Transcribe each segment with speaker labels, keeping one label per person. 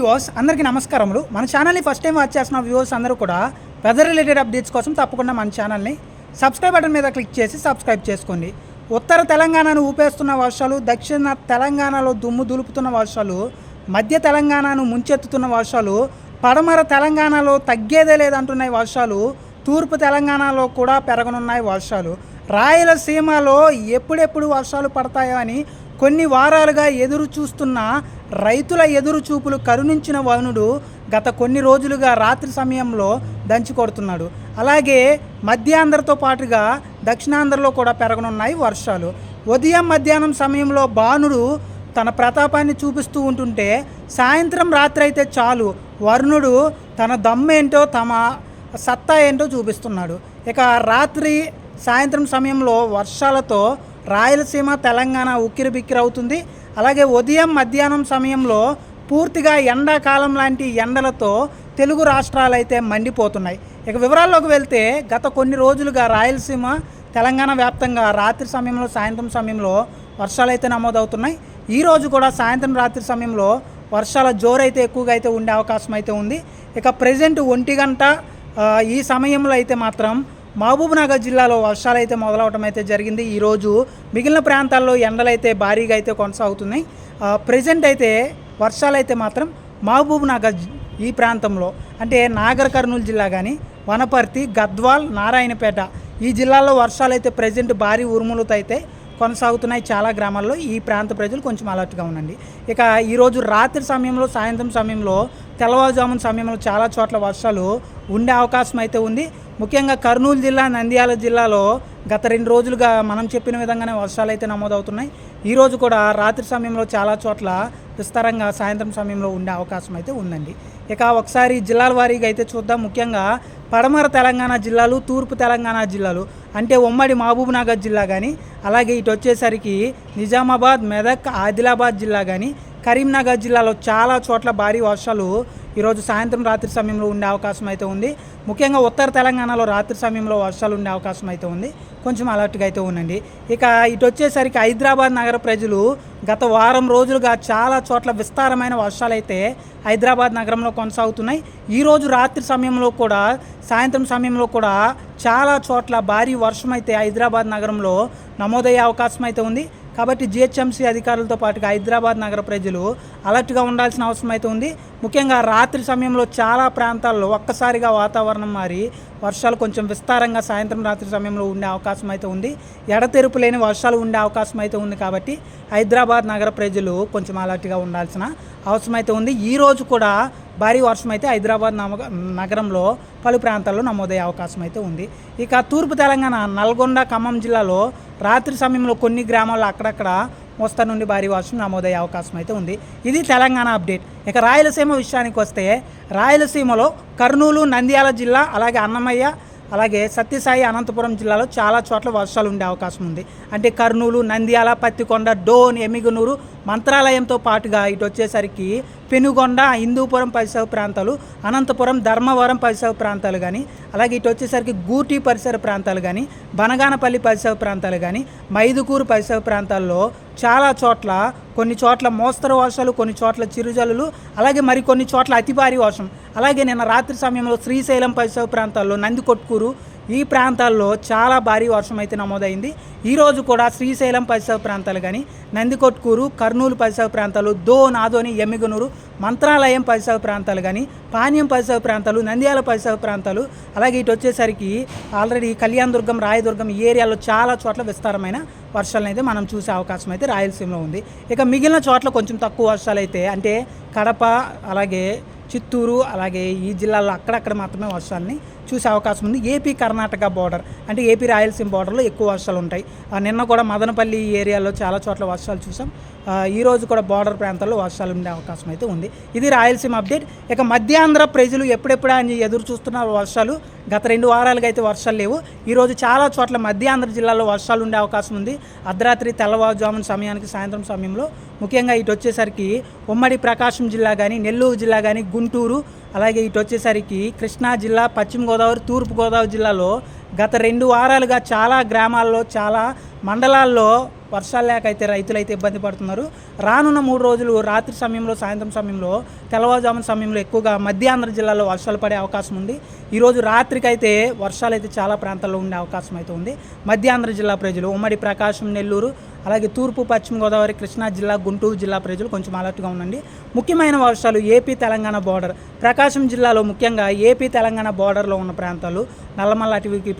Speaker 1: Viewers అందరికీ నమస్కారములు. మన ఛానల్ని ఫస్ట్ టైం వాచ్ చేసిన వ్యూవర్స్ అందరూ కూడా వెదర్ రిలేటెడ్ అప్డేట్స్ కోసం తప్పకుండా మన ఛానల్ని సబ్స్క్రైబ్ బటన్ మీద క్లిక్ చేసి సబ్స్క్రైబ్ చేసుకోండి. ఉత్తర తెలంగాణను ఊపేస్తున్న వర్షాలు దక్షిణ తెలంగాణలో దుమ్ము దులుపుతున్న వర్షాలు మధ్య తెలంగాణను ముంచెత్తుతున్న వర్షాలు పడమర తెలంగాణలో తగ్గేదే లేదంటున్నాయి వర్షాలు తూర్పు తెలంగాణలో కూడా పెరగనున్నాయి వర్షాలు. రాయలసీమలో ఎప్పుడెప్పుడు వర్షాలు పడతాయో అని కొన్ని వారాలుగా ఎదురు చూస్తున్న రైతుల ఎదురు చూపులు కరుణించిన వరుణుడు గత కొన్ని రోజులుగా రాత్రి సమయంలో దంచి కొడుతున్నాడు. అలాగే మధ్యాంధ్రతో పాటుగా దక్షిణాంధ్రలో కూడా పెరగనున్నాయి వర్షాలు. ఉదయం మధ్యాహ్నం సమయంలో బాణుడు తన ప్రతాపాన్ని చూపిస్తూ ఉంటుంటే సాయంత్రం రాత్రి అయితే చాలు వరుణుడు తన దమ్మేంటో తమ సత్తా ఏంటో చూపిస్తున్నాడు. ఇక రాత్రి సాయంత్రం సమయంలో వర్షాలతో రాయలసీమ తెలంగాణ ఉక్కిరిబిక్కిరవుతుంది అవుతుంది. అలాగే ఉదయం మధ్యాహ్నం సమయంలో పూర్తిగా ఎండాకాలం లాంటి ఎండలతో తెలుగు రాష్ట్రాలు అయితే మండిపోతున్నాయి. ఇక వివరాల్లోకి వెళ్తే గత కొన్ని రోజులుగా రాయలసీమ తెలంగాణ వ్యాప్తంగా రాత్రి సమయంలో సాయంత్రం సమయంలో వర్షాలు అయితే నమోదవుతున్నాయి. ఈ రోజు కూడా సాయంత్రం రాత్రి సమయంలో వర్షాల జోరైతే ఎక్కువగా అయితే ఉండే అవకాశం అయితే ఉంది. ఇక ప్రజెంట్ ఒంటి గంట ఈ సమయంలో అయితే మాత్రం మహబూబ్నగర్ జిల్లాలో వర్షాలు అయితే మొదలవటం అయితే జరిగింది. ఈరోజు మిగిలిన ప్రాంతాల్లో ఎండలు అయితే భారీగా అయితే కొనసాగుతున్నాయి. ప్రజెంట్ అయితే వర్షాలు అయితే మాత్రం మహబూబ్నగర్ ఈ ప్రాంతంలో అంటే నాగర్ కర్నూలు జిల్లా కానీ వనపర్తి గద్వాల్ నారాయణపేట ఈ జిల్లాల్లో వర్షాలు అయితే ప్రజెంట్ భారీ ఉరుములతో అయితే కొనసాగుతున్నాయి. చాలా గ్రామాల్లో ఈ ప్రాంత ప్రజలు కొంచెం అలర్ట్గా ఉండండి. ఇక ఈరోజు రాత్రి సమయంలో సాయంత్రం సమయంలో తెల్లవారుజామున సమయంలో చాలా చోట్ల వర్షాలు ఉండే అవకాశం అయితే ఉంది. ముఖ్యంగా కర్నూలు జిల్లా నంద్యాల జిల్లాలో గత రెండు రోజులుగా మనం చెప్పిన విధంగానే వర్షాలు అయితే నమోదవుతున్నాయి. ఈ రోజు కూడా రాత్రి సమయంలో చాలా చోట్ల విస్తారంగా సాయంత్రం సమయంలో ఉండే అవకాశం అయితే ఉందండి. ఇక ఒకసారి జిల్లాల వారీగా అయితే చూద్దాం. ముఖ్యంగా పడమర తెలంగాణ జిల్లాలు తూర్పు తెలంగాణ జిల్లాలు అంటే ఉమ్మడి మహబూబ్నగర్ జిల్లా కానీ అలాగే ఇటు వచ్చేసరికి నిజామాబాద్ మెదక్ ఆదిలాబాద్ జిల్లా కానీ కరీంనగర్ జిల్లాలో చాలా చోట్ల భారీ వర్షాలు ఈరోజు సాయంత్రం రాత్రి సమయంలో ఉండే అవకాశం అయితే ఉంది. ముఖ్యంగా ఉత్తర తెలంగాణలో రాత్రి సమయంలో వర్షాలు ఉండే అవకాశం అయితే ఉంది. కొంచెం అలర్ట్గా అయితే ఉండండి. ఇక ఇటు వచ్చేసరికి హైదరాబాద్ నగర ప్రజలు గత వారం రోజులుగా చాలా చోట్ల విస్తారమైన వర్షాలు అయితే హైదరాబాద్ నగరంలో కొనసాగుతున్నాయి. ఈరోజు రాత్రి సమయంలో కూడా సాయంత్రం సమయంలో కూడా చాలా చోట్ల భారీ వర్షం అయితే హైదరాబాద్ నగరంలో నమోదయ్యే అవకాశం అయితే ఉంది. కాబట్టి జిహెచ్ఎంసీ అధికారులతో పాటుగా హైదరాబాద్ నగర ప్రజలు అలర్ట్గా ఉండాల్సిన అవసరం అయితే ఉంది. ముఖ్యంగా రాత్రి సమయంలో చాలా ప్రాంతాల్లో ఒక్కసారిగా వాతావరణం మారి వర్షాలు కొంచెం విస్తారంగా సాయంత్రం రాత్రి సమయంలో ఉండే అవకాశం అయితే ఉంది. ఎడతెరుపు లేని వర్షాలు ఉండే అవకాశం అయితే ఉంది కాబట్టి హైదరాబాద్ నగర ప్రజలు కొంచెం అలర్ట్గా ఉండాల్సిన అవసరం అయితే ఉంది. ఈ రోజు కూడా భారీ వర్షం అయితే హైదరాబాద్ నమ- నగరంలో పలు ప్రాంతాల్లో నమోదయ్యే అవకాశం అయితే ఉంది. ఇక తూర్పు తెలంగాణ నల్గొండ ఖమ్మం జిల్లాలో రాత్రి సమయంలో కొన్ని గ్రామాల్లో అక్కడక్కడ మోస్తరు నుండి భారీ వర్షం నమోదయ్యే అవకాశం అయితే ఉంది. ఇది తెలంగాణ అప్డేట్. ఇక రాయలసీమ విషయానికి వస్తే రాయలసీమలో కర్నూలు నంద్యాల జిల్లా అలాగే అన్నమయ్య అలాగే సత్యసాయి అనంతపురం జిల్లాలో చాలా చోట్ల వర్షాలు ఉండే అవకాశం ఉంది. అంటే కర్నూలు నంద్యాల పత్తికొండ డోన్ ఎమిగనూరు మంత్రాలయంతో పాటుగా ఇటు వచ్చేసరికి పెనుగొండ హిందూపురం పరిసర ప్రాంతాలు అనంతపురం ధర్మవరం పరిసర ప్రాంతాలు కానీ అలాగే ఇటు వచ్చేసరికి గూటి పరిసర ప్రాంతాలు కానీ బనగానపల్లి పరిసర ప్రాంతాలు కానీ మైదుకూరు పరిసర ప్రాంతాల్లో చాలా చోట్ల కొన్ని చోట్ల మోస్తరు వర్షాలు కొన్ని చోట్ల చిరుజల్లులు అలాగే మరి కొన్ని చోట్ల అతి భారీ వర్షం. అలాగే నిన్న రాత్రి సమయంలో శ్రీశైలం పరిసర ప్రాంతాల్లో నందికొట్కూరు ఈ ప్రాంతాల్లో చాలా భారీ వర్షం అయితే నమోదైంది. ఈరోజు కూడా శ్రీశైలం పరిసర ప్రాంతాలు కానీ నందికొట్కూరు కర్నూలు పరిసర ప్రాంతాలు దో నాదోని ఎమ్మిగనూరు మంత్రాలయం పరిసర ప్రాంతాలు కానీ పానీయం పరిసర ప్రాంతాలు నంద్యాల పరిసర ప్రాంతాలు అలాగే ఇటు వచ్చేసరికి ఆల్రెడీ కళ్యాణదుర్గం రాయదుర్గం ఈ ఏరియాలో చాలా చోట్ల విస్తారమైన వర్షాలను అయితే మనం చూసే అవకాశం అయితే రాయలసీమలో ఉంది. ఇక మిగిలిన చోట్ల కొంచెం తక్కువ వర్షాలు అయితే అంటే కడప అలాగే చిత్తూరు అలాగే ఈ జిల్లాల్లో అక్కడక్కడ మాత్రమే వర్షాలని చూసే అవకాశం ఉంది. ఏపీ కర్ణాటక బార్డర్ అంటే ఏపీ రాయలసీమ బార్డర్లో ఎక్కువ వర్షాలు ఉంటాయి. నిన్న కూడా మదనపల్లి ఏరియాలో చాలా చోట్ల వర్షాలు చూసాం. ఈరోజు ఈ రోజు కూడా బార్డర్ ప్రాంతాల్లో వర్షాలు ఉండే అవకాశం అయితే ఉంది. ఇది రాయలసీమ అప్డేట్ ఇక మధ్యాంధ్ర ప్రజలు ఎప్పుడెప్పుడు అని ఎదురు చూస్తున్నారు వర్షాలు గత రెండు వారాలుగా అయితే వర్షాలు లేవు. ఈరోజు చాలా చోట్ల మధ్యాంధ్ర జిల్లాలో వర్షాలు ఉండే అవకాశం ఉంది. అర్ధరాత్రి తెల్లవారుజామున సమయానికి సాయంత్రం సమయంలో ముఖ్యంగా ఇటు వచ్చేసరికి ఉమ్మడి ప్రకాశం జిల్లా కానీ నెల్లూరు జిల్లా కానీ గుంటూరు అలాగే ఇటు వచ్చేసరికి కృష్ణా జిల్లా పశ్చిమ గోదావరి గోదావరి తూర్పుగోదావరి జిల్లాలో గత రెండు వారాలుగా చాలా గ్రామాల్లో చాలా మండలాల్లో వర్షాలు లేక అయితే ఇబ్బంది పడుతున్నారు. రానున్న మూడు రోజులు రాత్రి సమయంలో సాయంత్రం సమయంలో తెల్లవారుజామున సమయంలో ఎక్కువగా మధ్యాంధ్ర జిల్లాలో వర్షాలు పడే అవకాశం ఉంది. ఈరోజు రాత్రికైతే వర్షాలు అయితే చాలా ప్రాంతాల్లో ఉండే అవకాశం అయితే ఉంది. మధ్యాంధ్ర జిల్లా ప్రజలు ఉమ్మడి ప్రకాశం నెల్లూరు అలాగే తూర్పు పశ్చిమ గోదావరి కృష్ణా జిల్లా గుంటూరు జిల్లా ప్రజలు కొంచెం అలర్ట్గా ఉండండి. ముఖ్యమైన వర్షాలు ఏపీ తెలంగాణ బార్డర్ ప్రకాశం జిల్లాలో ముఖ్యంగా ఏపీ తెలంగాణ బార్డర్లో ఉన్న ప్రాంతాలు నల్లమల్ల అటవీకి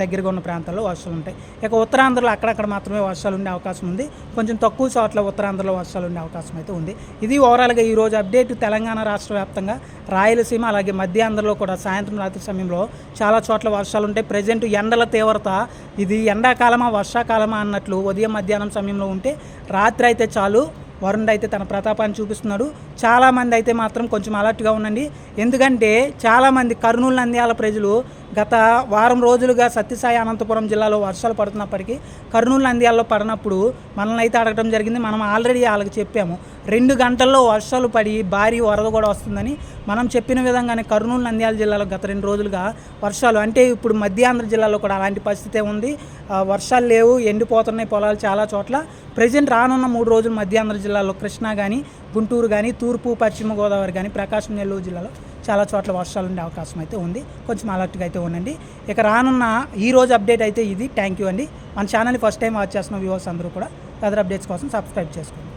Speaker 1: దగ్గరగా ఉన్న ప్రాంతాల్లో వర్షాలు ఉంటాయి. ఇక ఉత్తరాంధ్రలో అక్కడక్కడ మాత్రమే వర్షాలు ఉండే అవకాశం ఉంది. కొంచెం తక్కువ చోట్ల ఉత్తరాంధ్రలో వర్షాలు ఉండే అవకాశం అయితే ఉంది. ఇది ఓవరాల్గా ఈరోజు అప్డేట్ తెలంగాణ రాష్ట్ర వ్యాప్తంగా రాయలసీమ అలాగే మధ్యాంధ్రలో కూడా సాయంత్రం రాత్రి సమయంలో చాలా చోట్ల వర్షాలు ఉంటాయి. ప్రజెంట్ ఎండల తీవ్రత ఇది ఎండాకాలమా వర్షాకాలమా అన్నట్లు ఉదయం మధ్యాహ్నం సమయంలో ఉంటే రాత్రి అయితే చాలు. వరుణ్ అయితే తన ప్రతాపాన్ని చూపిస్తున్నాడు. చాలామంది అయితే మాత్రం కొంచెం అలర్ట్గా ఉండండి. ఎందుకంటే చాలామంది కర్నూలు నంద్యాల ప్రజలు గత వారం రోజులుగా సత్యసాయి అనంతపురం జిల్లాలో వర్షాలు పడుతున్నప్పటికీ కర్నూలు నంద్యాలలో పడినప్పుడు మనల్ని అయితే అడగడం జరిగింది. మనం ఆల్రెడీ వాళ్ళకి చెప్పాము రెండు గంటల్లో వర్షాలు పడి భారీ వరద కూడా వస్తుందని మనం చెప్పిన విధంగానే కర్నూలు నంద్యాల జిల్లాలో గత రెండు రోజులుగా వర్షాలు అంటే ఇప్పుడు మధ్యాంధ్ర జిల్లాలో కూడా అలాంటి పరిస్థితే ఉంది. వర్షాలు లేవు ఎండిపోతున్నాయి పొలాలు చాలా చోట్ల. ప్రజెంట్ రానున్న మూడు రోజులు మధ్యాంధ్ర జిల్లాలో కృష్ణా కానీ గుంటూరు కానీ తూర్పు పశ్చిమ గోదావరి కానీ ప్రకాశం నెల్లూరు జిల్లాలో చాలా చోట్ల వర్షాలు ఉండే అవకాశం అయితే ఉంది. కొంచెం అలర్ట్గా అయితే ఉండండి. ఇక రానున్న ఈ రోజు అప్డేట్ అయితే ఇది. థ్యాంక్ యూ అండి. మన ఛానల్ని ఫస్ట్ టైం వాచ్ చేస్తున్న వ్యూవర్స్ అందరూ కూడా అదర్ అప్డేట్స్ కోసం సబ్స్క్రైబ్ చేసుకోండి.